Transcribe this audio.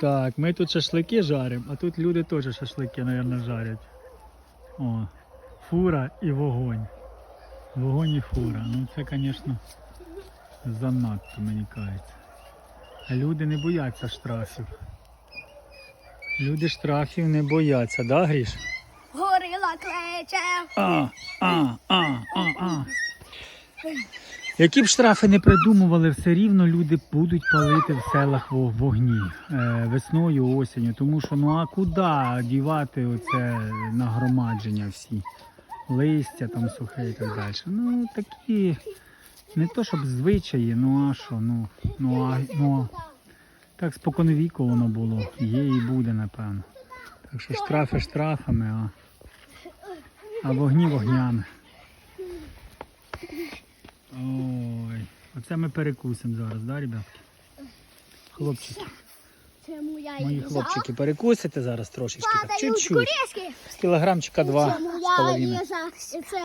Так, ми тут шашлики жаримо, а тут люди теж шашлики, мабуть, жарять. О, фура і вогонь. Вогонь і фура. Ну це, звісно, занадто, мені кажеться. А люди не бояться штрафів. Люди штрафів не бояться, да, Гріш? Горила клече. А, а, а, а, а. Які б штрафи не придумували, все рівно люди будуть палити в селах вогні е, весною, осінню. Тому що ну а куди дівати оце нагромадження всі? Листя там сухе і так далі. Ну такі не то щоб звичаї, ну а що, ну, ну а ну, так споконвіку воно було, є і буде, напевно. Так що штрафи штрафами, а, а вогні вогнями. Оце ми перекусимо зараз, да, ребятки? Хлопчики, Це моя мої їжа. хлопчики, перекусите зараз трошечки, так, Падають чуть-чуть. З кілограмчика два Це з моя половиною. їжа. Це